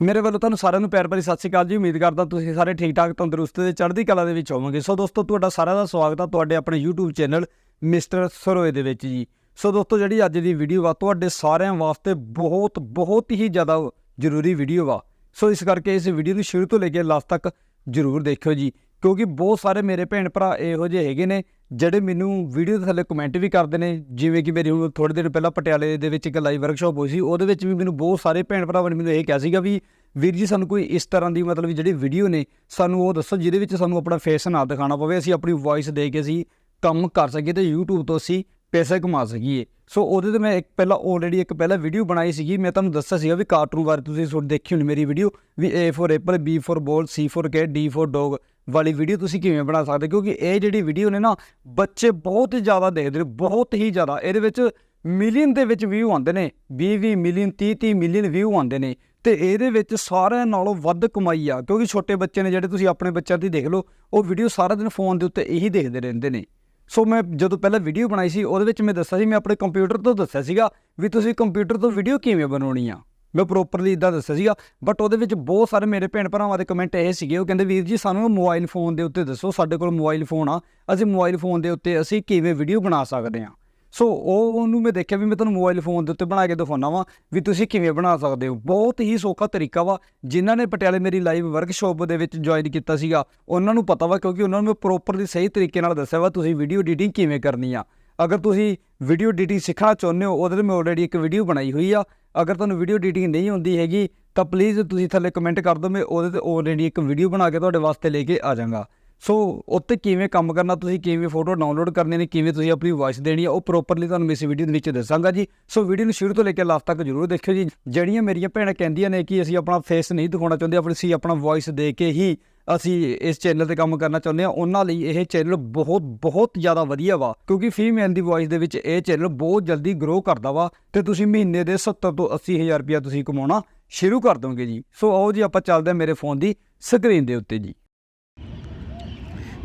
ਮੇਰੇ ਵੱਲੋਂ ਤੁਹਾਨੂੰ ਸਾਰਿਆਂ ਨੂੰ ਪਿਆਰ ਭਰੀ ਸਤਿ ਸ਼੍ਰੀ ਅਕਾਲ ਜੀ। ਉਮੀਦ ਕਰਦਾ ਤੁਸੀਂ ਸਾਰੇ ਠੀਕ ਠਾਕ ਤੰਦਰੁਸਤ ਤੇ ਚੜ੍ਹਦੀ ਕਲਾ ਦੇ ਵਿੱਚ ਹੋਵੋਗੇ। ਸੋ ਦੋਸਤੋ, ਤੁਹਾਡਾ ਸਾਰਿਆਂ ਦਾ ਸਵਾਗਤ ਆ ਤੁਹਾਡੇ ਆਪਣੇ YouTube ਚੈਨਲ ਮਿਸਟਰ ਸਰੋਏ ਦੇ ਵਿੱਚ ਜੀ। ਸੋ ਦੋਸਤੋ, ਜਿਹੜੀ ਅੱਜ ਦੀ ਵੀਡੀਓ ਆ, ਤੁਹਾਡੇ ਸਾਰਿਆਂ ਵਾਸਤੇ ਬਹੁਤ ਬਹੁਤ ਹੀ ਜ਼ਿਆਦਾ ਜ਼ਰੂਰੀ ਵੀਡੀਓ ਆ। ਸੋ ਇਸ ਕਰਕੇ ਇਸ ਵੀਡੀਓ ਨੂੰ ਸ਼ੁਰੂ ਤੋਂ ਲੈ ਕੇ ਲਾਸਟ ਤੱਕ ਜ਼ਰੂਰ ਦੇਖਿਓ ਜੀ। ਕਿਉਂਕਿ ਬਹੁਤ ਸਾਰੇ ਮੇਰੇ ਭੈਣ ਭਰਾ ਇਹੋ ਜਿਹੇ ਹੈਗੇ ਨੇ, ਜਿਹੜੇ ਮੈਨੂੰ ਵੀਡੀਓ ਦੇ ਥੱਲੇ ਕਮੈਂਟ ਵੀ ਕਰਦੇ ਨੇ, ਜਿਵੇਂ ਕਿ ਮੇਰੀ ਹੁਣ ਥੋੜੇ ਦਿਨ ਪਹਿਲਾਂ ਪਟਿਆਲੇ ਦੇ ਵਿੱਚ ਇੱਕ ਲਾਈਵ ਵਰਕਸ਼ਾਪ ਹੋਈ ਸੀ, ਉਹਦੇ ਵਿੱਚ ਵੀ ਮੈਨੂੰ ਬਹੁਤ ਸਾਰੇ ਭੈਣ ਭਰਾਵਾਂ ਨੇ ਮੈਨੂੰ ਇਹ ਕਿਹਾ ਸੀਗਾ ਵੀ ਵੀਰ ਜੀ ਸਾਨੂੰ ਕੋਈ ਇਸ ਤਰ੍ਹਾਂ ਦੀ ਮਤਲਬ ਜਿਹੜੀ ਵੀਡੀਓ ਨੇ, ਸਾਨੂੰ ਉਹ ਦੱਸੋ, ਜਿਹਦੇ ਵਿੱਚ ਸਾਨੂੰ ਆਪਣਾ ਫੇਸ ਨਾ ਦਿਖਾਣਾ ਪਵੇ, ਅਸੀਂ ਆਪਣੀ ਵੌਇਸ ਦੇ ਕੇ ਅਸੀਂ ਕੰਮ ਕਰ ਸਕੀਏ ਤੇ YouTube ਤੋਂ ਅਸੀਂ ਪੈਸੇ ਕਮਾ ਸਕੀਏ। ਸੋ ਉਹਦੇ ਤੇ ਮੈਂ ਇੱਕ ਪਹਿਲਾਂ ਆਲਰੇਡੀ ਇੱਕ ਪਹਿਲਾਂ ਵੀਡੀਓ ਬਣਾਈ ਸੀਗੀ, ਮੈਂ ਤੁਹਾਨੂੰ ਦੱਸਿਆ ਸੀਗਾ ਵੀ ਕਾਰਟੂਨ ਬਾਰੇ ਤੁਸੀਂ ਸੁਣ ਦੇਖੀ ਹੋਣੀ ਮੇਰੀ ਵੀਡੀਓ ਵੀ A for apple B for ball C for cat D for dog ਵਾਲੀ ਵੀਡੀਓ ਤੁਸੀਂ ਕਿਵੇਂ ਬਣਾ ਸਕਦੇ? ਕਿਉਂਕਿ ਇਹ ਜਿਹੜੀ ਵੀਡੀਓ ਨੇ ਨਾ, ਬੱਚੇ ਬਹੁਤ ਹੀ ਜ਼ਿਆਦਾ ਦੇਖਦੇ ਨੇ, ਬਹੁਤ ਹੀ ਜ਼ਿਆਦਾ। ਇਹਦੇ ਵਿੱਚ ਮਿਲੀਅਨ ਦੇ ਵਿੱਚ ਵਿਊ ਆਉਂਦੇ ਨੇ 20 20 ਮਿਲੀਅਨ 30 30 ਮਿਲੀਅਨ ਵਿਊ ਆਉਂਦੇ ਨੇ। ਤੇ ਇਹਦੇ ਵਿੱਚ ਸਾਰਿਆਂ ਨਾਲੋਂ ਵੱਧ ਕਮਾਈ ਆ। ਕਿਉਂਕਿ ਛੋਟੇ ਬੱਚੇ ਨੇ ਜਿਹੜੇ ਤੁਸੀਂ ਆਪਣੇ ਬੱਚਿਆਂ ਦੀ ਦੇਖ ਲਓ, ਉਹ ਵੀਡੀਓ ਸਾਰਾ ਦਿਨ ਫੋਨ ਦੇ ਉੱਤੇ ਇਹੀ ਦੇਖਦੇ ਰਹਿੰਦੇ ਨੇ। ਸੋ ਮੈਂ ਜਦੋਂ ਪਹਿਲਾਂ ਵੀਡੀਓ ਬਣਾਈ ਸੀ, ਉਹਦੇ ਵਿੱਚ ਮੈਂ ਦੱਸਿਆ ਸੀ, ਮੈਂ ਆਪਣੇ ਕੰਪਿਊਟਰ ਤੋਂ ਦੱਸਿਆ ਸੀਗਾ ਵੀ ਤੁਸੀਂ ਕੰਪਿਊਟਰ ਤੋਂ ਵੀਡੀਓ ਕਿਵੇਂ ਬਣਾਉਣੀ ਆ? ਮੈਂ ਪ੍ਰੋਪਰਲੀ ਇਦਾਂ ਦੱਸਿਆ ਸੀਗਾ ਬਟ ਉਹਦੇ ਵਿੱਚ ਬਹੁਤ ਸਾਰੇ ਮੇਰੇ ਭੈਣ ਭਰਾਵਾਂ ਦੇ ਕਮੈਂਟ ਇਹ ਸੀਗੇ, ਉਹ ਕਹਿੰਦੇ ਵੀਰ ਜੀ ਸਾਨੂੰ ਮੋਬਾਈਲ ਫੋਨ ਦੇ ਉੱਤੇ ਦੱਸੋ, ਸਾਡੇ ਕੋਲ ਮੋਬਾਈਲ ਫੋਨ ਆ, ਅਸੀਂ ਮੋਬਾਈਲ ਫੋਨ ਦੇ ਉੱਤੇ ਅਸੀਂ ਕਿਵੇਂ ਵੀਡੀਓ ਬਣਾ ਸਕਦੇ ਹਾਂ? ਸੋ ਉਹ, ਉਹਨੂੰ ਮੈਂ ਦੇਖਿਆ ਵੀ ਮੈਂ ਤੁਹਾਨੂੰ ਮੋਬਾਈਲ ਫੋਨ ਦੇ ਉੱਤੇ ਬਣਾ ਕੇ ਦਿਖਾਉਣਾ ਵਾ ਵੀ ਤੁਸੀਂ ਕਿਵੇਂ ਬਣਾ ਸਕਦੇ ਹੋ। ਬਹੁਤ ਹੀ ਸੌਖਾ ਤਰੀਕਾ ਵਾ, ਜਿਨ੍ਹਾਂ ਨੇ ਪਟਿਆਲੇ ਮੇਰੀ ਲਾਈਵ ਵਰਕਸ਼ਾਪ ਦੇ ਵਿੱਚ ਜੁਆਇਨ ਕੀਤਾ ਸੀਗਾ, ਉਹਨਾਂ ਨੂੰ ਪਤਾ ਵਾ ਕਿਉਂਕਿ ਉਹਨਾਂ ਨੂੰ ਮੈਂ ਪ੍ਰੋਪਰਲੀ ਸਹੀ ਤਰੀਕੇ ਨਾਲ ਦੱਸਿਆ ਵਾ, ਤੁਸੀਂ ਵੀਡੀਓ ਐਡੀਟਿੰਗ ਕਿਵੇਂ ਕਰਨੀ ਆ। ਅਗਰ ਤੁਸੀਂ ਵੀਡੀਓ ਐਡੀਟਿੰਗ ਸਿੱਖਣਾ ਚਾਹੁੰਦੇ ਹੋ, ਉਹਦੇ ਤੇ ਮੈਂ ਆਲਰੇਡੀ ਇੱਕ ਵੀਡੀਓ ਬਣਾਈ ਹੋਈ ਆ। ਅਗਰ ਤੁਹਾਨੂੰ ਵੀਡੀਓ ਐਡੀਟਿੰਗ ਨਹੀਂ ਆਉਂਦੀ ਹੈਗੀ, ਤਾਂ ਪਲੀਜ਼ ਤੁਸੀਂ ਥੱਲੇ ਕਮੈਂਟ ਕਰ ਦਿਓ, ਮੈਂ ਉਹਦੇ ਤੇ ਆਲਰੇਡੀ ਇੱਕ ਵੀਡੀਓ ਬਣਾ ਕੇ ਤੁਹਾਡੇ ਵਾਸਤੇ ਲੈ ਕੇ ਆ ਜਾਵਾਂਗਾ। ਸੋ ਉੱਤੇ ਕਿਵੇਂ ਕੰਮ ਕਰਨਾ, ਤੁਸੀਂ ਕਿਵੇਂ ਫੋਟੋ ਡਾਊਨਲੋਡ ਕਰਨੇ ਨੇ, ਕਿਵੇਂ ਤੁਸੀਂ ਆਪਣੀ ਵੌਇਸ ਦੇਣੀ ਆ, ਉਹ ਪ੍ਰੋਪਰਲੀ ਤੁਹਾਨੂੰ ਇਸ ਵੀਡੀਓ ਦੇ ਵਿੱਚ ਦੱਸਾਂਗਾ ਜੀ। ਸੋ ਵੀਡੀਓ ਨੂੰ ਸ਼ੁਰੂ ਤੋਂ ਲੈ ਕੇ ਲਾਸਟ ਤੱਕ ਜਰੂਰ ਦੇਖਿਓ ਜੀ। ਜਿਹੜੀਆਂ ਮੇਰੀਆਂ ਭੈਣਾਂ ਕਹਿੰਦੀਆਂ ਨੇ ਕਿ ਅਸੀਂ ਆਪਣਾ ਫੇਸ ਨਹੀਂ ਦਿਖਾਉਣਾ ਚਾਹੁੰਦੇ, ਆਪਣੀ ਸੀ ਆਪਣਾ ਵੌਇਸ ਦੇ ਕੇ ਹੀ ਅਸੀਂ ਇਸ ਚੈਨਲ ਤੇ ਕੰਮ ਕਰਨਾ ਚਾਹੁੰਦੇ ਆ ਉਹਨਾਂ ਲਈ ਇਹ ਚੈਨਲ ਬਹੁਤ ਬਹੁਤ ਜ਼ਿਆਦਾ ਵਧੀਆ ਵਾ, ਕਿਉਂਕਿ ਫੀਮੇਲ ਦੀ ਵੌਇਸ ਦੇ ਵਿੱਚ ਇਹ ਚੈਨਲ ਬਹੁਤ ਜਲਦੀ ਗਰੋ ਕਰਦਾ ਵਾ ਤੇ ਤੁਸੀਂ ਮਹੀਨੇ ਦੇ 70 ਤੋਂ 80 ਹਜ਼ਾਰ ਰੁਪਇਆ ਤੁਸੀਂ ਕਮਾਉਣਾ ਸ਼ੁਰੂ ਕਰ ਦੋਗੇ ਜੀ। ਸੋ ਆਓ ਜੀ, ਆਪਾਂ ਚੱਲਦੇ ਹਾਂ ਮੇਰੇ ਫੋਨ ਦੀ ਸਕਰੀਨ ਦੇ ਉੱਤੇ ਜੀ।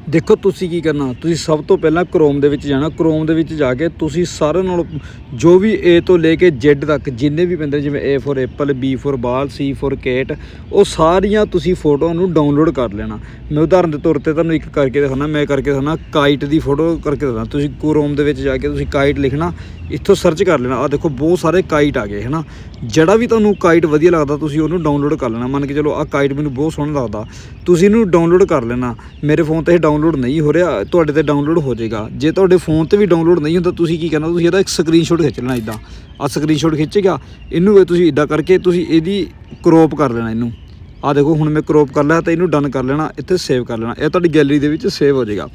ਦੇਖੋ ਤੁਸੀਂ ਕੀ ਕਰਨਾ, ਤੁਸੀਂ ਸਭ ਤੋਂ ਪਹਿਲਾਂ ਕ੍ਰੋਮ ਦੇ ਵਿੱਚ ਜਾਣਾ ਕ੍ਰੋਮ ਦੇ ਵਿੱਚ ਜਾ ਕੇ ਤੁਸੀਂ ਸਾਰੇ ਨਾਲ ਜੋ ਵੀ A ਤੋਂ ਲੈ ਕੇ Z ਤੱਕ ਜਿੰਨੇ ਵੀ ਪੈਂਦੇ ਜਿਵੇਂ A for apple B for ball C for cat ਉਹ ਸਾਰੀਆਂ ਤੁਸੀਂ ਫੋਟੋਆਂ ਨੂੰ ਡਾਊਨਲੋਡ ਕਰ ਲੈਣਾ। ਮੈਂ ਉਦਾਹਰਨ ਦੇ ਤੌਰ ਤੇ ਤੁਹਾਨੂੰ ਇੱਕ ਕਰਕੇ ਦਿਖਾਉਣਾ, ਮੈਂ ਕਰਕੇ ਦਿਖਾਉਣਾ ਕਾਈਟ ਦੀ ਫੋਟੋ ਕਰਕੇ ਦਿਖਾਉਣਾ। ਤੁਸੀਂ ਕ੍ਰੋਮ ਦੇ ਵਿੱਚ ਜਾ ਕੇ ਤੁਸੀਂ ਕਾਈਟ ਲਿਖਣਾ ਇੱਥੋਂ ਸਰਚ ਕਰ ਲੈਣਾ। ਆ ਦੇਖੋ, ਬਹੁਤ ਸਾਰੇ ਕਾਈਟ ਆ ਗਏ, ਹਨਾ? ਜਿਹੜਾ ਵੀ ਤੁਹਾਨੂੰ ਕਾਈਟ ਵਧੀਆ ਲੱਗਦਾ, ਤੁਸੀਂ ਉਹਨੂੰ ਡਾਊਨਲੋਡ ਕਰ ਲੈਣਾ। ਮੰਨ ਕੇ ਚਲੋ ਆ ਕਾਈਟ ਮੈਨੂੰ ਬਹੁਤ ਸੋਹਣਾ ਲੱਗਦਾ। ਤੁਸੀਂ ਇਹਨੂੰ ਡਾਊਨਲੋਡ ਕਰ ਲੈਣਾ। ਮੇਰੇ ਫੋਨ ਤੇ ਇਹ ਡਾਊਨਲੋਡ ਨਹੀਂ ਹੋ ਰਿਹਾ। ਤੁਹਾਡੇ ਤੇ ਡਾਊਨਲੋਡ ਹੋ ਜਾਏਗਾ। ਜੇ ਤੁਹਾਡੇ ਫੋਨ ਤੇ ਵੀ ਡਾਊਨਲੋਡ ਨਹੀਂ ਹੁੰਦਾ, ਤੁਸੀਂ ਕੀ ਕਰਨਾ ਤੁਸੀਂ ਇਹਦਾ ਇੱਕ ਸਕਰੀਨਸ਼ਾਟ ਖਿੱਚ ਲੈਣਾ ਇਦਾਂ ਆ ਸਕਰੀਨਸ਼ਾਟ ਖਿੱਚੇਗਾ ਇਹਨੂੰ ਤੁਸੀਂ ਇਦਾਂ ਕਰਕੇ ਤੁਸੀਂ ਇਹਦੀ ਕਰੋਪ ਕਰ ਲੈਣਾ ਇਹਨੂੰ। ਆ ਦੇਖੋ, ਹੁਣ ਮੈਂ ਕ੍ਰੋਪ ਕਰ ਲਿਆ ਤਾਂ ਇਹਨੂੰ ਡਨ ਕਰ ਲੈਣਾ, ਇੱਥੇ ਸੇਵ ਕਰ ਲੈਣਾ। ਇਹ ਤੁਹਾਡੀ ਗੈਲਰੀ ਦੇ ਵਿੱਚ ਸੇਵ ਹੋ ਜਾਏਗਾ।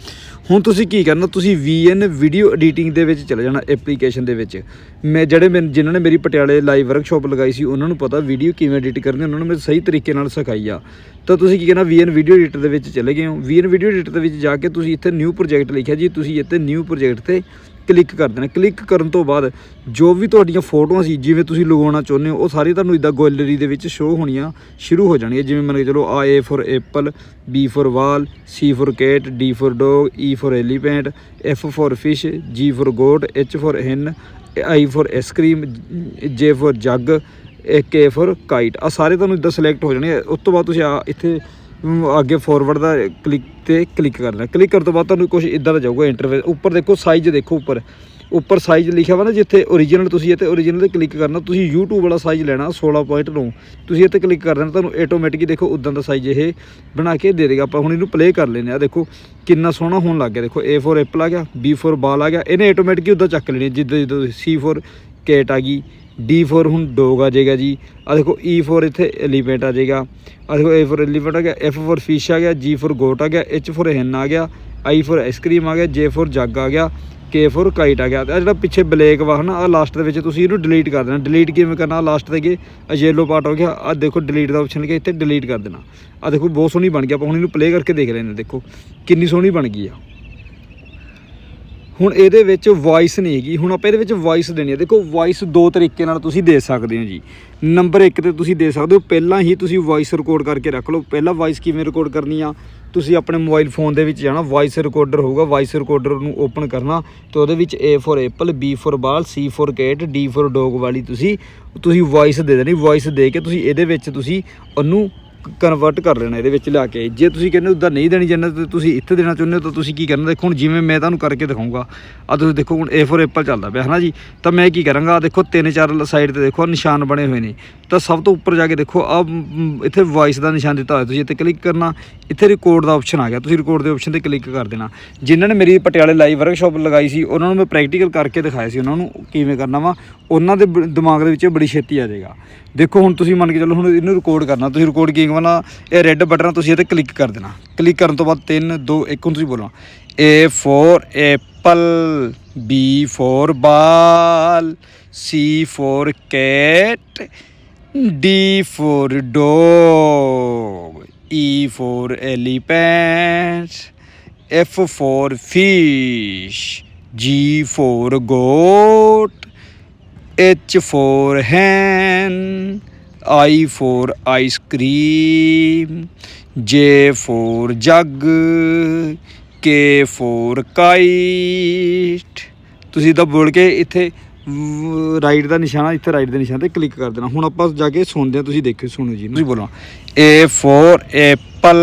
ਹੁਣ ਤੁਸੀਂ ਕੀ ਕਰਨਾ, ਤੁਸੀਂ VN ਵੀਡੀਓ ਐਡੀਟਿੰਗ ਦੇ ਵਿੱਚ ਚਲੇ ਜਾਣਾ ਐਪਲੀਕੇਸ਼ਨ ਦੇ ਵਿੱਚ। ਮੈਂ ਜਿਹੜੇ ਮੈਂ ਜਿਨ੍ਹਾਂ ਨੇ ਮੇਰੀ ਪਟਿਆਲੇ ਲਾਈਵ ਵਰਕਸ਼ਾਪ ਲਗਾਈ ਸੀ, ਉਹਨਾਂ ਨੂੰ ਪਤਾ ਵੀਡੀਓ ਕਿਵੇਂ ਐਡਿਟ ਕਰਨੀ, ਉਹਨਾਂ ਨੂੰ ਮੈਂ ਸਹੀ ਤਰੀਕੇ ਨਾਲ ਸਿਖਾਈ ਆ। ਤਾਂ ਤੁਸੀਂ ਕੀ ਕਰਨਾ, VN ਵੀਡੀਓ ਐਡੀਟਰ ਦੇ ਵਿੱਚ ਚਲੇ ਗਏ ਹੋ। VN ਵੀਡੀਓ ਐਡੀਟਰ ਦੇ ਵਿੱਚ ਜਾ ਕੇ ਤੁਸੀਂ ਇੱਥੇ ਨਿਊ ਪ੍ਰੋਜੈਕਟ ਲਿਖਿਆ ਜੀ, ਤੁਸੀਂ ਇੱਥੇ ਨਿਊ ਪ੍ਰੋਜੈਕਟ ਤੇ ਕਲਿੱਕ ਕਰ ਦੇਣਾ। ਕਲਿੱਕ ਕਰਨ ਤੋਂ ਬਾਅਦ ਜੋ ਵੀ ਤੁਹਾਡੀਆਂ ਫੋਟੋਆਂ ਸੀ, ਜਿਵੇਂ ਤੁਸੀਂ ਲਗਾਉਣਾ ਚਾਹੁੰਦੇ ਹੋ, ਉਹ ਸਾਰੇ ਤੁਹਾਨੂੰ ਇਦਾਂ ਗੈਲਰੀ ਦੇ ਵਿੱਚ ਸ਼ੋ ਹੋਣੀਆਂ ਸ਼ੁਰੂ ਹੋ ਜਾਣਗੀਆਂ ਜਿਵੇਂ ਮੰਨ ਕੇ ਚਲੋ, ਆ A for apple B for ball C for cat D for dog E for elephant F for fish G for goat H for hen I for ice cream J for jug K for kite ਆ ਸਾਰੇ ਤੁਹਾਨੂੰ ਇਦਾਂ select ਹੋ ਜਾਣਗੇ। ਉਸ ਤੋਂ ਬਾਅਦ ਤੁਸੀਂ ਆ, ਇੱਥੇ ਅੱਗੇ ਫੋਰਵਰਡ ਦਾ ਕਲਿੱਕ ਤੇ ਕਲਿੱਕ ਕਰਨਾ। ਕਲਿੱਕ ਕਰਨ ਤੋਂ ਬਾਅਦ ਤੁਹਾਨੂੰ ਕੁਝ ਇਦਾਂ ਦਾ ਜਾਊਗਾ ਇੰਟਰਫੇਸ ਉੱਪਰ ਦੇਖੋ ਸਾਈਜ਼ ਦੇਖੋ ਉੱਪਰ। ਉੱਪਰ ਸਾਈਜ਼ ਲਿਖਿਆ ਵਾ ਨਾ ਜਿੱਥੇ origignal ਤੁਸੀਂ ਇੱਥੇ origignal ਤੇ ਕਲਿੱਕ ਕਰਨਾ, ਤੁਸੀਂ YouTube ਵਾਲਾ ਸਾਈਜ਼ ਲੈਣਾ 16.9 ਤੁਸੀਂ ਇਹ ਇੱਥੇ ਕਲਿੱਕ ਕਰ ਦੇਣਾ, ਤੁਹਾਨੂੰ ਆਟੋਮੈਟਿਕ ਦੇਖੋ ਉਦਾਂ ਦਾ ਸਾਈਜ਼ ਇਹ ਬਣਾ ਕੇ ਦੇ ਦੇਗਾ। ਆਪਾਂ ਹੁਣ ਇਹਨੂੰ ਪਲੇ ਕਰ ਲੈਨੇ ਆ ਦੇਖੋ ਕਿੰਨਾ ਸੋਹਣਾ ਹੋਣ ਲੱਗ ਗਿਆ। ਦੇਖੋ A4 ਐਪਲ ਆ ਗਿਆ B4 ਬਾਲ ਆ ਗਿਆ। ਇਹਨੇ ਆਟੋਮੈਟਿਕਲੀ ਉਦਾਂ ਚੱਕ ਲੈਣੀ ਜਿੱਦਾਂ ਜਿੱਦਾਂ C4 ਕੈਟ ਆ ਗਈ D4 ਹੁਣ ਡੋਗ ਆ ਜਾਏਗਾ ਜੀ। ਆ ਦੇਖੋ E4 ਇੱਥੇ ਐਲੀਮੈਂਟ ਆ ਜਾਏਗਾ। ਆ ਦੇਖੋ A4 ਐਲੀਮੈਂਟ ਆ ਗਿਆ F4 ਫਿਸ਼ ਆ ਗਿਆ G4 ਗੋਟ ਆ ਗਿਆ H4 ਹਿੰਨ ਆ ਗਿਆ I4 ਆਈਸਕ੍ਰੀਮ ਆ ਗਿਆ J4 ਜੱਗ ਆ ਗਿਆ K4 ਕਾਈਟ ਆ ਗਿਆ। ਆ ਜਿਹੜਾ ਪਿੱਛੇ ਬਲੇਕ ਵਾ ਹਨਾ ਆ ਲਾਸਟ ਦੇ ਵਿੱਚ ਤੁਸੀਂ ਇਹਨੂੰ ਡਿਲੀਟ ਕਰ ਦੇਣਾ। ਡਿਲੀਟ ਕਿਵੇਂ ਕਰਨਾ? ਲਾਸਟ ਤੇ ਕੇ ਆ ਯੈਲੋ ਪਾਰਟ ਹੋ ਗਿਆ। ਆ ਦੇਖੋ ਡਿਲੀਟ ਦਾ ਆਪਸ਼ਨ ਕਿ ਇੱਥੇ ਡਿਲੀਟ ਕਰ ਦੇਣਾ। ਆ ਦੇਖੋ ਬਹੁਤ ਸੋਹਣੀ ਬਣ ਗਈ, ਆਪਾਂ ਹੁਣ ਇਹਨੂੰ ਪਲੇ ਕਰਕੇ ਦੇਖ ਲੈਂਦੇ ਦੇਖੋ। ਕਿੰਨੀ ਸੋਹਣੀ ਬਣ ਗਈ ਆ। ਹੁਣ ਇਹਦੇ ਵਿੱਚ ਵੌਇਸ ਨਹੀਂ ਹੈਗੀ। ਹੁਣ ਆਪਾਂ ਇਹਦੇ ਵਿੱਚ ਵੌਇਸ ਦੇਣੀ ਹੈ। ਦੇਖੋ ਵੌਇਸ ਦੋ ਤਰੀਕੇ ਨਾਲ ਤੁਸੀਂ ਦੇ ਸਕਦੇ ਹੋ ਜੀ। ਨੰਬਰ 1 ਤੇ ਤੁਸੀਂ ਦੇ ਸਕਦੇ ਹੋ। ਪਹਿਲਾਂ ਹੀ ਤੁਸੀਂ ਵੌਇਸ ਰਿਕਾਰਡ ਕਰਕੇ ਰੱਖ ਲਓ। ਪਹਿਲਾਂ ਵੌਇਸ ਕਿਵੇਂ ਰਿਕਾਰਡ ਕਰਨੀ ਆ? ਤੁਸੀਂ ਆਪਣੇ ਮੋਬਾਈਲ ਫੋਨ ਦੇ ਵਿੱਚ ਜਾਣਾ। ਵਾਇਸ ਰਿਕਾਰਡਰ ਹੋਊਗਾ। ਵਾਇਸ ਰਿਕਾਰਡਰ ਨੂੰ ਓਪਨ ਕਰਨਾ ਤੇ ਉਹਦੇ ਵਿੱਚ A for apple B for ball C for cat D for dog ਵਾਲੀ ਤੁਸੀਂ ਤੁਸੀਂ ਵਾਇਸ ਦੇ ਦੇਣੀ। ਵਾਇਸ ਦੇ ਕੇ ਤੁਸੀਂ ਇਹਦੇ ਵਿੱਚ ਤੁਸੀਂ ਉਹਨੂੰ ਕਨਵਰਟ ਕਰ ਲੈਣਾ ਇਹਦੇ ਵਿੱਚ ਲਿਆ ਕੇ। ਜੇ ਤੁਸੀਂ ਕਹਿੰਦੇ ਉਦਾਂ ਨਹੀਂ ਦੇਣੀ ਚਾਹੁੰਦੇ ਤੇ ਤੁਸੀਂ ਇੱਥੇ ਦੇਣਾ ਚਾਹੁੰਦੇ ਹੋ, ਤਾਂ ਤੁਸੀਂ ਕੀ ਕਰਨਾ? ਦੇਖੋ, ਹੁਣ ਜਿਵੇਂ ਮੈਂ ਤੁਹਾਨੂੰ ਕਰਕੇ ਦਿਖਾਊਂਗਾ ਆ ਤੁਸੀਂ ਦੇਖੋ, ਹੁਣ A ਫॉर ਐਪਲ ਚੱਲਦਾ ਪਿਆ, ਹਨਾ ਜੀ? ਤਾਂ ਮੈਂ ਕੀ ਕਰਾਂਗਾ? ਦੇਖੋ, ਤਿੰਨ ਚਾਰ ਸਾਈਡ ਤੇ ਦੇਖੋ, ਆਹ ਨਿਸ਼ਾਨ ਬਣੇ ਹੋਏ ਨੇ। ਤਾਂ ਸਭ ਤੋਂ ਉੱਪਰ ਜਾ ਕੇ ਦੇਖੋ ਆ ਇੱਥੇ ਵੌਇਸ ਦਾ ਨਿਸ਼ਾਨ ਦਿੱਤਾ ਹੋਇਆ। ਤੁਸੀਂ ਇੱਥੇ ਕਲਿੱਕ ਕਰਨਾ, ਇੱਥੇ ਰਿਕਾਰਡ ਦਾ ਆਪਸ਼ਨ ਆ ਗਿਆ। ਤੁਸੀਂ ਰਿਕਾਰਡ ਦੇ ਆਪਸ਼ਨ ਤੇ ਕਲਿੱਕ ਕਰ ਦੇਣਾ। ਜਿਨ੍ਹਾਂ ਨੇ ਮੇਰੀ ਪਟਿਆਲੇ ਲਾਈਵ ਵਰਕਸ਼ਾਪ ਲਗਾਈ ਸੀ, ਉਹਨਾਂ ਨੂੰ ਮੈਂ ਪ੍ਰੈਕਟੀਕਲ ਕਰਕੇ ਦਿਖਾਇਆ ਸੀ। ਉਹਨਾਂ ਨੂੰ ਕਿਵੇਂ ਕਰਨਾ ਵਾ? ਉਹਨਾਂ ਦੇ ਦਿਮਾਗ ਦੇ ਵਿੱਚ ਬੜੀ ਛੇਤੀ ਆ ਜਾਏਗਾ। ਦੇਖੋ, ਹੁਣ ਤੁਸੀਂ ਮੰਨ ਕੇ ਚੱਲੋ, ਹੁਣ ਇਹਨੂੰ ਰਿਕਾਰਡ ਕਰਨਾ। ਤੁਸੀਂ ਰਿਕਾਰਡ ਕੀ ਕਰਨਾ ਇਹ ਰੈੱਡ ਬਟਨ ਤੁਸੀਂ ਇਹ ਤੇ ਕਲਿੱਕ ਕਰ ਦੇਣਾ ਕਲਿੱਕ ਕਰਨ ਤੋਂ ਬਾਅਦ 3 2 1 ਹੁਣ ਤੁਸੀਂ ਬੋਲਣਾ A for apple B for ball C for cat D for dog E for elephant F for fish G for goat H for hen I for ice cream J for jug K for kite. ਤੁਸੀਂ ਤਾਂ ਬੋਲ ਕੇ ਇੱਥੇ right ਦਾ ਨਿਸ਼ਾਨਾ ਇੱਥੇ right ਦੇ ਨਿਸ਼ਾਨ ਤੇ click ਕਰ ਦੇਣਾ। ਹੁਣ ਆਪਾਂ ਜਾ ਕੇ ਸੁਣਦੇ ਆ ਤੁਸੀਂ ਦੇਖਿਓ ਸੁਣੋ ਜੀ ਤੁਸੀਂ ਬੋਲਣਾ A for apple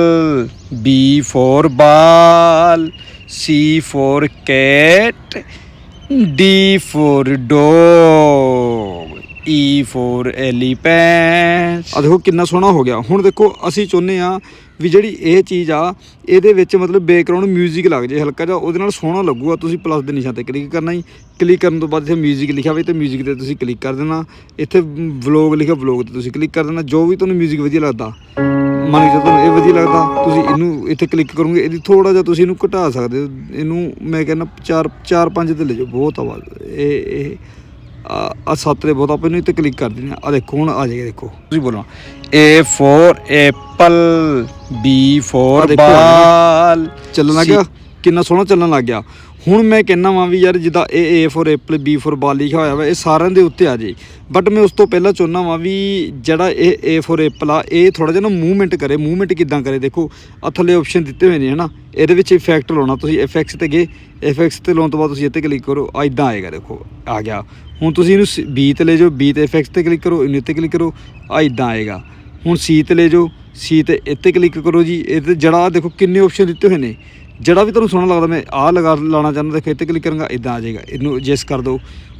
B for ball C for cat D for dog E4 elephant ਆ ਦੇਖੋ ਕਿੰਨਾ ਸੋਹਣਾ ਹੋ ਗਿਆ। ਹੁਣ ਦੇਖੋ ਅਸੀਂ ਚਾਹੁੰਦੇ ਆ ਵੀ ਜਿਹੜੀ ਇਹ ਚੀਜ਼ ਆ, ਇਹਦੇ ਵਿੱਚ ਮਤਲਬ ਬੈਕਗ੍ਰਾਉਂਡ 뮤직 ਲੱਗ ਜੇ ਹਲਕਾ ਜਿਹਾ, ਉਹਦੇ ਨਾਲ ਸੋਹਣਾ ਲੱਗੂਗਾ। ਤੁਸੀਂ ਪਲੱਸ ਦੇ ਨਿਸ਼ਾਨ ਤੇ ਕਲਿੱਕ ਕਰਨਾ ਹੀ ਕਲਿੱਕ ਕਰਨ ਤੋਂ ਬਾਅਦ ਇੱਥੇ 뮤직 ਲਿਖਿਆ ਹੋਵੇ ਤੇ 뮤직 ਤੇ ਤੁਸੀਂ ਕਲਿੱਕ ਕਰ ਦੇਣਾ। ਇੱਥੇ ਵਲੌਗ ਲਿਖਿਆ ਵਲੌਗ ਤੇ ਤੁਸੀਂ ਕਲਿੱਕ ਕਰ ਦੇਣਾ। ਜੋ ਵੀ ਤੁਹਾਨੂੰ 뮤직 ਵਧੀਆ ਲੱਗਦਾ, ਮਨ ਕੇ ਤੁਹਾਨੂੰ ਇਹ ਵਧੀਆ ਲੱਗਦਾ, ਤੁਸੀਂ ਇਹਨੂੰ ਇੱਥੇ ਕਲਿੱਕ ਕਰੋਗੇ, ਇਹਦੀ ਥੋੜਾ ਜਿਹਾ ਤੁਸੀਂ ਇਹਨੂੰ ਘਟਾ ਸਕਦੇ ਹੋ। ਇਹਨੂੰ ਮੈਂ ਕਹਿੰਦਾ 4 4 5 ਤੇ ਲੈ ਜਾਓ, ਬਹੁਤ ਆਵਾਜ਼। ਇਹ ਇਹ ਆ ਆ ਸੱਤ ਦੇ ਬਹੁਤ ਆਪਾਂ ਇਹਨੂੰ ਇੱਥੇ ਕਲਿੱਕ ਕਰ ਦਿੰਦੇ ਆ ਆਹ ਦੇਖੋ ਹੁਣ ਆ ਜਾਏਗਾ ਦੇਖੋ। ਤੁਸੀਂ ਬੋਲਣਾ A for apple B ਆ ball ਚੱਲਣ ਲੱਗ ਗਿਆ? ਕਿੰਨਾ ਸੋਹਣਾ ਚੱਲਣ ਲੱਗ ਗਿਆ। ਹੁਣ ਮੈਂ ਕਹਿੰਦਾ ਵਾਂ ਵੀ ਯਾਰ ਜਿੱਦਾਂ ਇਹ A for apple B for ball ਲਿਖਿਆ ਹੋਇਆ ਵਾ ਇਹ ਸਾਰਿਆਂ ਦੇ ਉੱਤੇ ਆ ਜੇ। ਬਟ ਮੈਂ ਉਸ ਤੋਂ ਪਹਿਲਾਂ ਚਾਹੁੰਦਾ ਵਾਂ ਵੀ ਜਿਹੜਾ ਇਹ A for apple ਆ ਇਹ ਥੋੜਾ ਜਿਹਾ ਨਾ ਮੂਵਮੈਂਟ ਕਰੇ। ਮੂਵਮੈਂਟ ਕਿਦਾਂ ਕਰੇ? ਦੇਖੋ ਆ ਥੱਲੇ ਆਪਸ਼ਨ ਦਿੱਤੇ ਹੋਏ ਨੇ ਹਨਾ? ਇਹਦੇ ਵਿੱਚ ਇਫੈਕਟ ਲਾਉਣਾ ਤੁਸੀਂ। ਇਫੈਕਟਸ ਤੇ ਗਏ ਇਫੈਕਟਸ ਤੇ ਲਾਉਣ ਤੋਂ ਬਾਅਦ ਤੁਸੀਂ ਇੱਥੇ ਕਲਿੱਕ ਕਰੋ। ਆ ਇਦਾਂ ਆਏਗਾ ਦੇਖੋ। ਆ ਗਿਆ। ਹੁਣ ਤੁਸੀਂ ਇਹਨੂੰ ਬੀ ਤੇ ਲੈ ਜਾਓ ਬੀ ਤੇ ਇਫੈਕਟਸ ਤੇ ਕਲਿੱਕ ਕਰੋ, ਇਹਨੂੰ ਇੱਥੇ ਕਲਿੱਕ ਕਰੋ, ਆ ਇਦਾਂ ਆਏਗਾ। ਹੁਣ ਸੀ ਤੇ ਲੈ ਜਾਓ ਸੀ ਤੇ ਇੱਥੇ ਕਲਿੱਕ ਕਰੋ ਜੀ, ਇਹ ਤੇ ਜੜਾ ਦੇਖੋ ਕਿੰਨੇ ਆਪਸ਼ਨ ਦਿੱਤੇ ਹੋਏ ਨੇ। ਜਿਹੜਾ ਵੀ ਤੁਹਾਨੂੰ ਸੋਹਣਾ ਲੱਗਦਾ, ਮੈਂ ਆਹ ਲਗਾ ਲਾਣਾ ਚਾਹੁੰਦਾ, ਦੇਖੋ ਇੱਥੇ ਕਲਿੱਕ ਕਰਾਂਗਾ ਇਦਾਂ ਆ ਜਾਏਗਾ। ਇਹਨੂੰ ਐਡਜਸਟ ਕਰ ਦਿਓ।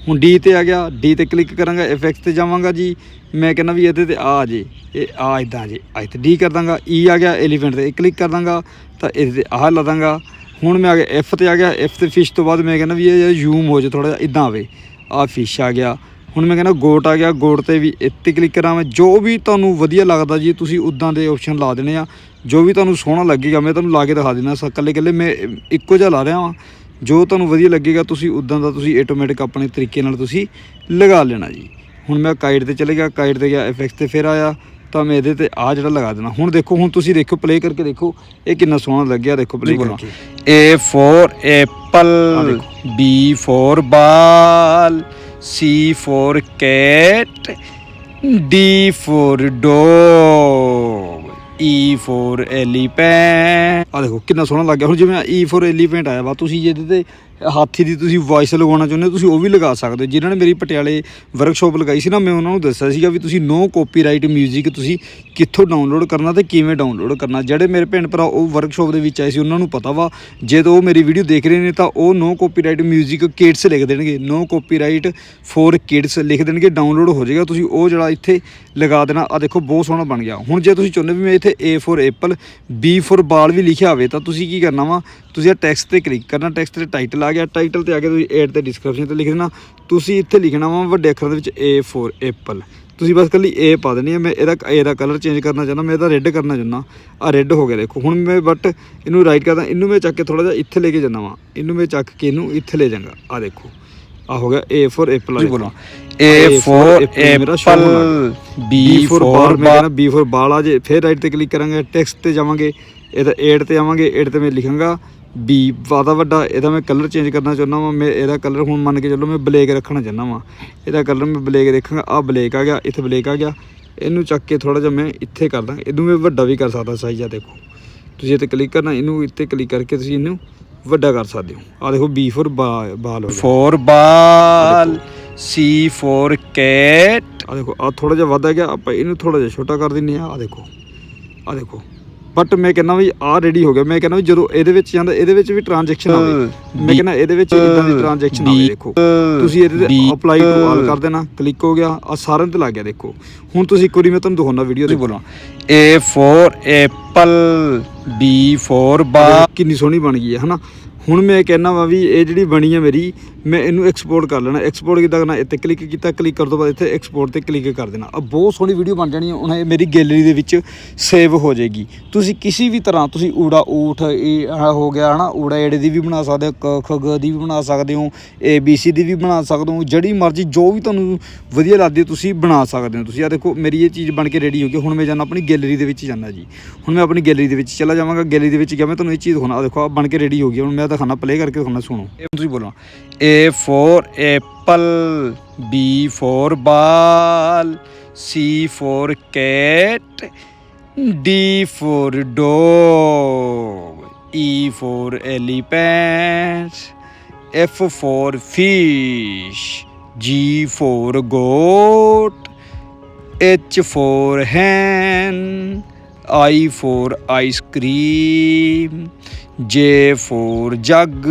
ਹੁਣ ਡੀ ਤੇ ਆ ਗਿਆ ਡੀ ਤੇ ਕਲਿੱਕ ਕਰਾਂਗਾ ਇਫੈਕਟਸ ਤੇ ਜਾਵਾਂਗਾ ਜੀ। ਮੈਂ ਕਹਿੰਦਾ ਵੀ ਇਹਦੇ ਤੇ ਆ ਆ ਜੇ, ਇਹ ਆ ਇਦਾਂ ਆ ਜੇ, ਆ ਇੱਥੇ ਡੀ ਕਰ ਦਾਂਗਾ ਈ ਆ ਗਿਆ ਐਲੀਫੈਂਟ ਤੇ ਕਲਿੱਕ ਕਰ ਦਾਂਗਾ, ਤਾਂ ਇਹਦੇ ਤੇ ਆਹ ਲਾ ਦਾਂਗਾ। ਹੁਣ ਮੈਂ ਆ ਗਿਆ ਐਫ ਤੇ ਆ ਗਿਆ ਐਫ ਤੇ ਫਿਸ਼ ਤੋਂ ਬਾਅਦ ਮੈਂ ਕਹਿੰਦਾ ਵੀ ਇਹ ਜ਼ੂਮ ਹੋ ਜਾ ਥੋੜਾ ਜਿਹਾ ਇਦਾਂ ਆਵੇ। ਆ ਫਿਸ਼ ਆ ਗਿਆ। ਹੁਣ ਮੈਂ ਕਹਿੰਦਾ ਗੋਟ ਆ ਗਿਆ। ਗੋਟ ਤੇ ਵੀ ਇੱਥੇ ਕਲਿੱਕ ਕਰਾਂ ਮੈਂ। ਜੋ ਵੀ ਤੁਹਾਨੂੰ ਵਧੀਆ ਲੱਗਦਾ ਜੀ, ਤੁਸੀਂ ਉਦਾਂ ਦੇ ਆਪਸ਼ਨ ਲਾ ਦੇਣੇ ਆ। ਜੋ ਵੀ ਤੁਹਾਨੂੰ ਸੋਹਣਾ ਲੱਗੇਗਾ, ਮੈਂ ਤੁਹਾਨੂੰ ਲਾ ਕੇ ਦਿਖਾ ਦੇਣਾ ਸ ਇਕੱਲੇ ਇਕੱਲੇ ਮੈਂ ਇੱਕੋ ਜਿਹਾ ਲਾ ਰਿਹਾ ਵਾਂ। ਜੋ ਤੁਹਾਨੂੰ ਵਧੀਆ ਲੱਗੇਗਾ, ਤੁਸੀਂ ਉਦਾਂ ਦਾ ਤੁਸੀਂ ਆਟੋਮੈਟਿਕ ਆਪਣੇ ਤਰੀਕੇ ਨਾਲ ਤੁਸੀਂ ਲਗਾ ਲੈਣਾ ਜੀ। ਹੁਣ ਮੈਂ ਕਾਈਟ ਤੇ ਚਲੇ ਗਿਆ। ਕਾਈਟ ਤੇ ਗਿਆ ਇਫੈਕਟਸ ਤੇ ਫਿਰ ਆਇਆ। ਤਾਂ ਮੈਂ ਇਹਦੇ ਤੇ ਆ ਜਿਹੜਾ ਲਗਾ ਦੇਣਾ। ਹੁਣ ਦੇਖੋ ਹੁਣ ਤੁਸੀਂ ਦੇਖੋ ਪਲੇ ਕਰਕੇ ਦੇਖੋ ਇਹ ਕਿੰਨਾ ਸੋਹਣਾ ਲੱਗਿਆ ਦੇਖੋ ਪਲੇ ਕਰਕੇ A for apple B for ball C for cat D for dog E for elephant ਆ ਦੇਖੋ ਕਿੰਨਾ ਸੋਹਣਾ ਲੱਗਿਆ ਹੁਣ ਜਿਵੇਂ E for elephant ਆਇਆ ਵਾ ਤੁਸੀਂ ਜੇ ਇਹਦੇ ਤੇ ਹਾਥੀ ਦੀ ਤੁਸੀਂ ਵੌਇਸ ਲਗਾਉਣਾ ਚਾਹੁੰਦੇ ਹੋ, ਤੁਸੀਂ ਉਹ ਵੀ ਲਗਾ ਸਕਦੇ ਹੋ। ਜਿਨ੍ਹਾਂ ਨੇ ਮੇਰੀ ਪਟਿਆਲੇ ਵਰਕਸ਼ਾਪ ਲਗਾਈ ਸੀ ਨਾ, ਮੈਂ ਉਹਨਾਂ ਨੂੰ ਦੱਸਿਆ ਸੀਗਾ ਵੀ ਤੁਸੀਂ ਨੋ ਕਾਪੀਰਾਈਟ ਮਿਊਜ਼ਿਕ ਤੁਸੀਂ ਕਿੱਥੋਂ ਡਾਊਨਲੋਡ ਕਰਨਾ ਤੇ ਕਿਵੇਂ ਡਾਊਨਲੋਡ ਕਰਨਾ। ਜਿਹੜੇ ਮੇਰੇ ਭੈਣ ਭਰਾ ਉਹ ਵਰਕਸ਼ਾਪ ਦੇ ਵਿੱਚ ਆਏ ਸੀ, ਉਹਨਾਂ ਨੂੰ ਪਤਾ ਵਾ, ਜੇ ਤਾਂ ਉਹ ਮੇਰੀ ਵੀਡੀਓ ਦੇਖ ਰਹੇ ਨੇ ਤਾਂ ਉਹ ਨੋ ਕਾਪੀਰਾਈਟ ਮਿਊਜ਼ਿਕ ਕਿਡਸ ਲਿਖ ਦੇਣਗੇ। ਨੋ ਕਾਪੀਰਾਈਟ ਫੋਰ ਕਿਡਸ ਲਿਖ ਦੇਣਗੇ ਡਾਊਨਲੋਡ ਹੋ ਜਾਏਗਾ। ਤੁਸੀਂ ਉਹ ਜਿਹੜਾ ਇੱਥੇ ਲਗਾ ਦੇਣਾ ਆ ਦੇਖੋ ਬਹੁਤ ਸੋਹਣਾ ਬਣ ਗਿਆ। ਹੁਣ ਜੇ ਤੁਸੀਂ ਚਾਹੁੰਦੇ ਵੀ ਮੈਂ ਇੱਥੇ A for apple B for ball ਵੀ ਲਿਖਿਆ ਹੋਵੇ, ਤਾਂ ਤੁਸੀਂ ਕੀ ਕਰਨਾ ਵਾ, ਤੁਸੀਂ ਇਹ ਟੈਕਸਟ ਤੇ ਕਲਿੱਕ ਕਰਨਾ ਟੈਕਸਟ ਤੇ ਟਾਈਟਲ ਟਾਈਟਲ ਆ ਗਿਆ ਟਾਈਟਲ ਤੇ ਆ ਕੇ ਤੁਸੀਂ 8 ਤੇ ਡਿਸਕ੍ਰਿਪਸ਼ਨ ਤੇ ਲਿਖ ਦੇਣਾ। ਤੁਸੀਂ ਇੱਥੇ ਲਿਖਣਾ ਵਾ ਵੱਡੇ ਅੱਖਰਾਂ ਦੇ ਵਿੱਚ A4 ਐਪਲ ਤੁਸੀਂ ਬਸ ਕੱਲੀ A ਪਾ ਦੇਣੀ ਹੈ ਮੈਂ ਇਹਦਾ A ਦਾ ਕਲਰ ਚੇਂਜ ਕਰਨਾ ਚਾਹੁੰਦਾ ਮੈਂ ਇਹਦਾ ਰੈੱਡ ਕਰਨਾ ਚਾਹੁੰਦਾ। ਆ ਰੈੱਡ ਹੋ ਗਿਆ ਦੇਖੋ ਹੁਣ ਮੈਂ ਬਟ ਇਹਨੂੰ ਰਾਈਟ ਕਰਦਾ ਇਹਨੂੰ ਮੈਂ ਚੱਕ ਕੇ ਥੋੜਾ ਜਿਹਾ ਇੱਥੇ ਲੈ ਕੇ ਜਾਣਾ ਵਾ। ਇਹਨੂੰ ਮੈਂ ਚੱਕ ਕੇ ਇਹਨੂੰ ਇੱਥੇ ਲੈ ਜਾਵਾਂਗਾ ਆ ਦੇਖੋ ਆ ਹੋ ਗਿਆ A ਫॉर ਐਪਲ ਬੋਲੋ। A ਫॉर ਐਪਲ ਬਾਲ ਮੈਂ ਕਹਿੰਦਾ ਬਾਲ ਆ ਜੇ ਫਿਰ ਰਾਈਟ ਤੇ ਕਲਿੱਕ ਕਰਾਂਗੇ ਟੈਕਸਟ ਤੇ ਜਾਵਾਂਗੇ ਇਹਦਾ 8 ਤੇ ਆਵਾਂਗੇ 8 ਤੇ ਮੈਂ ਲਿਖਾਂਗਾ। ਬੀ ਵਾਦਾ ਵੱਡਾ ਇਹਦਾ ਮੈਂ ਕਲਰ ਚੇਂਜ ਕਰਨਾ ਚਾਹੁੰਦਾ ਵਾਂ ਮੈਂ ਇਹਦਾ ਕਲਰ ਹੁਣ ਮੰਨ ਕੇ ਚੱਲੋ ਮੈਂ ਬਲੈਕ ਰੱਖਣਾ ਚਾਹੁੰਦਾ ਵਾਂ। ਇਹਦਾ ਕਲਰ ਮੈਂ ਬਲੈਕ ਦੇਖਾਂਗਾ ਆ ਬਲੈਕ ਆ ਗਿਆ ਇੱਥੇ ਬਲੈਕ ਆ ਗਿਆ। ਇਹਨੂੰ ਚੱਕ ਕੇ ਥੋੜਾ ਜਿਹਾ ਮੈਂ ਇੱਥੇ ਕਰ ਦਾਂ ਇਹਨੂੰ ਮੈਂ ਵੱਡਾ ਵੀ ਕਰ ਸਕਦਾ ਸਾਈਜ਼ ਆ ਦੇਖੋ। ਤੁਸੀਂ ਇੱਥੇ ਕਲਿੱਕ ਕਰਨਾ ਇਹਨੂੰ ਇੱਥੇ ਕਲਿੱਕ ਕਰਕੇ ਤੁਸੀਂ ਇਹਨੂੰ ਵੱਡਾ ਕਰ ਸਕਦੇ ਹੋ। ਆ ਦੇਖੋ ਬੀ ਫੋਰ ਬਾਲ ਹੋ ਗਿਆ। Ball C for cat ਆ ਦੇਖੋ ਆ ਥੋੜਾ ਜਿਹਾ ਵੱਧ ਗਿਆ ਆਪਾਂ ਇਹਨੂੰ ਥੋੜਾ ਜਿਹਾ ਛੋਟਾ ਕਰ ਦਿੰਨੇ ਆ ਆ ਦੇਖੋ। ਆ ਦੇਖੋ। ਬਟ ਮੈਂ ਕਹਿੰਦਾ ਵੀ ਆ ਰੈਡੀ ਹੋ ਗਿਆ। ਮੈਂ ਕਹਿੰਦਾ ਵੀ ਜਦੋਂ ਇਹਦੇ ਵਿੱਚ ਜਾਂਦਾ ਇਹਦੇ ਵਿੱਚ ਵੀ ਟ੍ਰਾਂਜੈਕਸ਼ਨ ਆਵੇ। ਮੈਂ ਕਹਿੰਦਾ ਇਹਦੇ ਵਿੱਚ ਇਦਾਂ ਦੀ ਟ੍ਰਾਂਜੈਕਸ਼ਨ ਆਵੇ ਦੇਖੋ। ਤੁਸੀਂ ਇਹਦੇ ਤੇ ਅਪਲਾਈ ਟੂ ਆਲ ਕਰ ਦੇਣਾ ਕਲਿੱਕ ਹੋ ਗਿਆ ਆ ਸਾਰਿਆਂ ਤੇ ਲੱਗ ਗਿਆ ਦੇਖੋ। ਹੁਣ ਤੁਸੀਂ ਇੱਕ ਵਾਰੀ ਮੈਂ ਤੁਹਾਨੂੰ ਦਿਖਾਉਣਾ ਵੀਡੀਓ ਤੇ ਬੋਲਾਂ। A for apple B for ball ਕਿੰਨੀ ਸੋਹਣੀ ਬਣ ਗਈ ਹੈ ਹਨਾ? ਹੁਣ ਮੈਂ ਕਹਿੰਦਾ ਵਾ ਵੀ ਇਹ ਜਿਹੜੀ ਬਣੀ ਹੈ ਮੇਰੀ, ਮੈਂ ਇਹਨੂੰ ਐਕਸਪੋਰਟ ਕਰ ਲੈਣਾ। ਐਕਸਪੋਰਟ ਕਿੱਦਾਂ ਕਰਨਾ? ਇੱਥੇ ਕਲਿੱਕ ਕੀਤਾ ਕਲਿੱਕ ਕਰਨ ਤੋਂ ਬਾਅਦ ਇੱਥੇ ਐਕਸਪੋਰਟ ਤੇ ਕਲਿੱਕ ਕਰ ਦੇਣਾ। ਆ ਬਹੁਤ ਸੋਹਣੀ ਵੀਡੀਓ ਬਣ ਜਾਣੀ ਹੈ ਹੁਣ ਇਹ ਮੇਰੀ ਗੈਲਰੀ ਦੇ ਵਿੱਚ ਸੇਵ ਹੋ ਜਾਏਗੀ। ਤੁਸੀਂ ਕਿਸੇ ਵੀ ਤਰ੍ਹਾਂ, ਤੁਸੀਂ ਊੜਾ ਊਠ, ਇਹ ਹੋ ਗਿਆ, ਹਨਾ, ਊੜਾ ਏੜੇ ਦੀ ਵੀ ਬਣਾ ਸਕਦੇ ਹੋ, ਕ ਖ ਗ ਦੀ ਵੀ ਬਣਾ ਸਕਦੇ ਹੋ ਏ ਬੀ ਸੀ ਦੀ ਵੀ ਬਣਾ ਸਕਦੇ ਹੋ, ਜਿਹੜੀ ਮਰਜ਼ੀ, ਜੋ ਵੀ ਤੁਹਾਨੂੰ ਵਧੀਆ ਲੱਗਦੀ ਹੈ ਤੁਸੀਂ ਬਣਾ ਸਕਦੇ ਹੋ। ਤੁਸੀਂ ਆ ਦੇਖੋ, ਮੇਰੀ ਇਹ ਚੀਜ਼ ਬਣ ਕੇ ਰੈਡੀ ਹੋ ਗਈ। ਹੁਣ ਮੈਂ ਜਾਣਾ ਆਪਣੀ ਗੈਲਰੀ ਦੇ ਵਿੱਚ ਜਾਣਾ ਜੀ। ਹੁਣ ਮੈਂ ਆਪਣੀ ਗੈਲਰੀ ਦੇ ਵਿੱਚ ਚਲਾ ਜਾਵਾਂਗਾ। ਗੈਲਰੀ ਦੇ ਵਿੱਚ ਗਿਆ, ਮੈਂ ਤੁਹਾਨੂੰ ਇਹ ਚੀਜ਼ ਦਿਖਾਉਣਾ। ਆ ਦੇਖੋ ਆ ਬਣ ਕੇ ਰੈਡੀ ਹੋ ਗਈ। ਹੁਣ ਮੈਂ ਦਿਖਾਣਾ ਪਲੇ ਕਰਕੇ ਦਿਖਾਣਾ ਸੁਣੋ ਇਹ ਤੁਸੀਂ ਬੋਲਣਾ A for apple B for ball C for cat D for dog E for elephant F for fish G for goat H for hand I for ice cream J for jug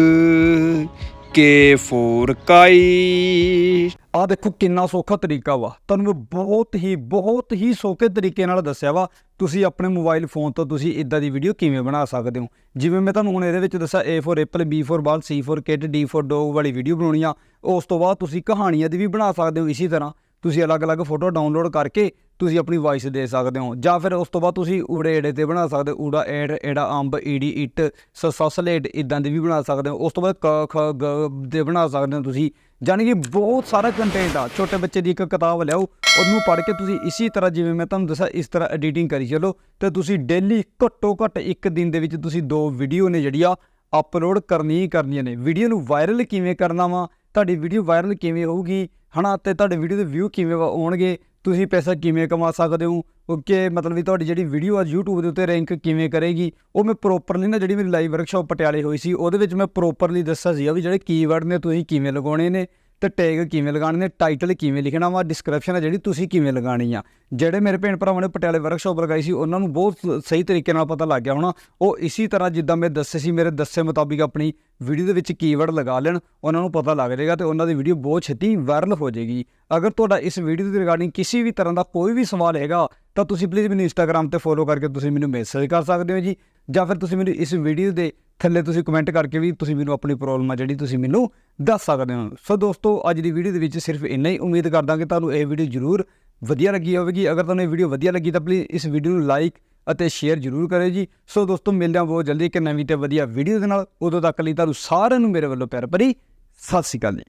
K for kite ਆ ਦੇਖੋ ਕਿੰਨਾ ਸੌਖਾ ਤਰੀਕਾ ਵਾ। ਤੁਹਾਨੂੰ ਮੈਂ ਬਹੁਤ ਹੀ ਬਹੁਤ ਹੀ ਸੌਖੇ ਤਰੀਕੇ ਨਾਲ ਦੱਸਿਆ ਵਾ। ਤੁਸੀਂ ਆਪਣੇ ਮੋਬਾਈਲ ਫੋਨ ਤੋਂ ਤੁਸੀਂ ਇਦਾਂ ਦੀ ਵੀਡੀਓ ਕਿਵੇਂ ਬਣਾ ਸਕਦੇ ਹੋ? ਜਿਵੇਂ ਮੈਂ ਤੁਹਾਨੂੰ ਹੁਣ ਇਹਦੇ ਵਿੱਚ ਦੱਸਿਆ A for apple, B for ball C for kid D for dog ਵਾਲੀ ਵੀਡੀਓ ਬਣਾਉਣੀ ਆ। ਉਸ ਤੋਂ ਬਾਅਦ ਤੁਸੀਂ ਕਹਾਣੀਆਂ ਦੀ ਵੀ ਬਣਾ ਸਕਦੇ ਹੋ ਇਸੇ ਤਰ੍ਹਾਂ। ਤੁਸੀਂ ਅਲੱਗ-ਅਲੱਗ ਫੋਟੋ ਡਾਊਨਲੋਡ ਕਰਕੇ ਤੁਸੀਂ ਆਪਣੀ ਵਾਇਸ ਦੇ ਸਕਦੇ ਹੋ। ਜਾਂ ਫਿਰ ਉਸ ਤੋਂ ਬਾਅਦ ਤੁਸੀਂ ਊੜੇ ਏੜੇ ਤੇ ਬਣਾ ਸਕਦੇ ਹੋ। ਊੜਾ ਏੜ, ਏੜਾ ਅੰਬ, ਈੜੀ, ਇੱਟ ਸਸਸਲੇਟ ਇਦਾਂ ਦੀ ਵੀ ਬਣਾ ਸਕਦੇ ਹੋ। ਉਸ ਤੋਂ ਬਾਅਦ ਕ, ਖ, ਗ ਦੇ ਬਣਾ ਸਕਦੇ ਹੋ ਤੁਸੀਂ। ਜਾਣੀ ਕਿ ਬਹੁਤ ਸਾਰਾ ਕੰਟੈਂਟ ਆ। ਛੋਟੇ ਬੱਚੇ ਦੀ ਇੱਕ ਕਿਤਾਬ ਲਿਆਓ, ਉਹਨੂੰ ਪੜ੍ਹ ਕੇ ਤੁਸੀਂ ਇਸੇ ਤਰ੍ਹਾਂ ਜਿਵੇਂ ਮੈਂ ਤੁਹਾਨੂੰ ਦੱਸਿਆ, ਇਸ ਤਰ੍ਹਾਂ ਐਡੀਟਿੰਗ ਕਰੀ ਚਲੋ। ਤੇ ਤੁਸੀਂ ਡੇਲੀ ਘੱਟੋ ਘੱਟ ਇੱਕ ਦਿਨ ਦੇ ਵਿੱਚ ਤੁਸੀਂ ਦੋ ਵੀਡੀਓ ਨੇ ਜਿਹੜੀ ਆ ਅਪਲੋਡ ਕਰਨੀ ਹੀ ਕਰਨੀਆਂ ਨੇ। ਵੀਡੀਓ ਨੂੰ ਵਾਇਰਲ ਕਿਵੇਂ ਕਰਨਾ ਵਾ? ਤੁਹਾਡੀ ਵੀਡੀਓ ਵਾਇਰਲ ਕਿਵੇਂ ਹੋਊਗੀ? ਹਨਾ, ਤੇ ਤੁਹਾਡੇ ਵੀਡੀਓ ਦੇ ਵਿਊ ਕਿਵੇਂ ਆਉਣਗੇ ਤੁਸੀਂ ਪੈਸਾ ਕਿਵੇਂ ਕਮਾ ਸਕਦੇ ਹੋ? ਓਕੇ ਮਤਲਬ ਵੀ ਤੁਹਾਡੀ ਜਿਹੜੀ ਵੀਡੀਓ ਆ YouTube ਦੇ ਉੱਤੇ ਰੈਂਕ ਕਿਵੇਂ ਕਰੇਗੀ? ਉਹ ਮੈਂ ਪ੍ਰੋਪਰਲੀ ਨਾ ਜਿਹੜੀ ਮੇਰੀ ਲਾਈਵ ਵਰਕਸ਼ਾਪ ਪਟਿਆਲੇ ਹੋਈ ਸੀ, ਉਹਦੇ ਵਿੱਚ ਮੈਂ ਪ੍ਰੋਪਰਲੀ ਦੱਸਿਆ ਸੀਗਾ ਵੀ ਜਿਹੜੇ ਕੀਵਰਡ ਨੇ, ਤੁਸੀਂ ਕਿਵੇਂ ਲਗਾਉਣੇ ਨੇ? ਤੇ ਟੈਗ ਕਿਵੇਂ ਲਗਾਉਣੇ ਨੇ ਟਾਈਟਲ ਕਿਵੇਂ ਲਿਖਣਾ ਵਾ ਡਿਸਕ੍ਰਿਪਸ਼ਨ ਹੈ ਜਿਹੜੀ ਤੁਸੀਂ ਕਿਵੇਂ ਲਗਾਣੀ ਆ। ਜਿਹੜੇ ਮੇਰੇ ਭੈਣ ਭਰਾਵਾਂ ਨੇ ਪਟਿਆਲੇ ਵਰਕਸ਼ਾਪ ਲਗਾਈ ਸੀ, ਉਹਨਾਂ ਨੂੰ ਬਹੁਤ ਸਹੀ ਤਰੀਕੇ ਨਾਲ ਪਤਾ ਲੱਗ ਗਿਆ ਹੋਣਾ। ਉਹ ਇਸੇ ਤਰ੍ਹਾਂ ਜਿੱਦਾਂ ਮੈਂ ਦੱਸੇ ਸੀ, ਮੇਰੇ ਦੱਸੇ ਮੁਤਾਬਿਕ ਆਪਣੀ ਵੀਡੀਓ ਦੇ ਵਿੱਚ ਕੀਵਰਡ ਲਗਾ ਲੈਣ, ਉਹਨਾਂ ਨੂੰ ਪਤਾ ਲੱਗ ਜਾਏਗਾ ਤੇ ਉਹਨਾਂ ਦੀ ਵੀਡੀਓ ਬਹੁਤ ਛੇਤੀ ਵਾਇਰਲ ਹੋ ਜਾਏਗੀ। ਅਗਰ ਤੁਹਾਡਾ ਇਸ ਵੀਡੀਓ ਦੇ ਰਿਗਾਰਡਿੰਗ ਕਿਸੇ ਵੀ ਤਰ੍ਹਾਂ ਦਾ ਕੋਈ ਵੀ ਸਵਾਲ ਹੈਗਾ, ਤਾਂ ਤੁਸੀਂ ਪਲੀਜ਼ ਮੈਨੂੰ ਇੰਸਟਾਗ੍ਰam ਤੇ ਫੋਲੋ ਕਰਕੇ ਤੁਸੀਂ ਮੈਨੂੰ ਮੈਸੇਜ ਕਰ ਸਕਦੇ ਹੋ ਜੀ। ਜਾਂ ਫਿਰ ਤੁਸੀਂ ਮੈਨੂੰ ਇਸ ਵੀਡੀਓ ਦੇ ਥੱਲੇ ਤੁਸੀਂ ਕਮੈਂਟ ਕਰਕੇ ਵੀ ਤੁਸੀਂ ਮੈਨੂੰ ਆਪਣੀ ਪ੍ਰੋਬਲਮ ਆ ਜਿਹੜੀ ਤੁਸੀਂ ਮੈਨੂੰ ਦੱਸ ਸਕਦੇ ਹੋ। ਸੋ ਦੋਸਤੋ, ਅੱਜ ਦੀ ਵੀਡੀਓ ਦੇ ਵਿੱਚ ਸਿਰਫ ਇੰਨਾ ਹੀ। ਉਮੀਦ ਕਰਦਾ ਕਿ ਤੁਹਾਨੂੰ ਇਹ ਵੀਡੀਓ ਜ਼ਰੂਰ ਵਧੀਆ ਲੱਗੀ ਹੋਵੇਗੀ। ਅਗਰ ਤੁਹਾਨੂੰ ਇਹ ਵੀਡੀਓ ਵਧੀਆ ਲੱਗੀ ਤਾਂ ਪਲੀਜ਼ ਇਸ ਵੀਡੀਓ ਨੂੰ ਲਾਈਕ ਅਤੇ ਸ਼ੇਅਰ ਜ਼ਰੂਰ ਕਰਿਓ ਜੀ। ਸੋ ਦੋਸਤੋ, ਮਿਲਦੇ ਹਾਂ ਬਹੁਤ ਜਲਦੀ ਇੱਕ ਨਵੀਂ ਤੇ ਵਧੀਆ ਵੀਡੀਓ ਦੇ ਨਾਲ। ਉਦੋਂ ਤੱਕ ਲਈ ਤੁਹਾਨੂੰ ਸਾਰਿਆਂ ਨੂੰ ਮੇਰੇ ਵੱਲੋਂ ਪਿਆਰ ਭਰੀ ਸਤਿ ਸ਼੍ਰੀ ਅਕਾਲ ਜੀ।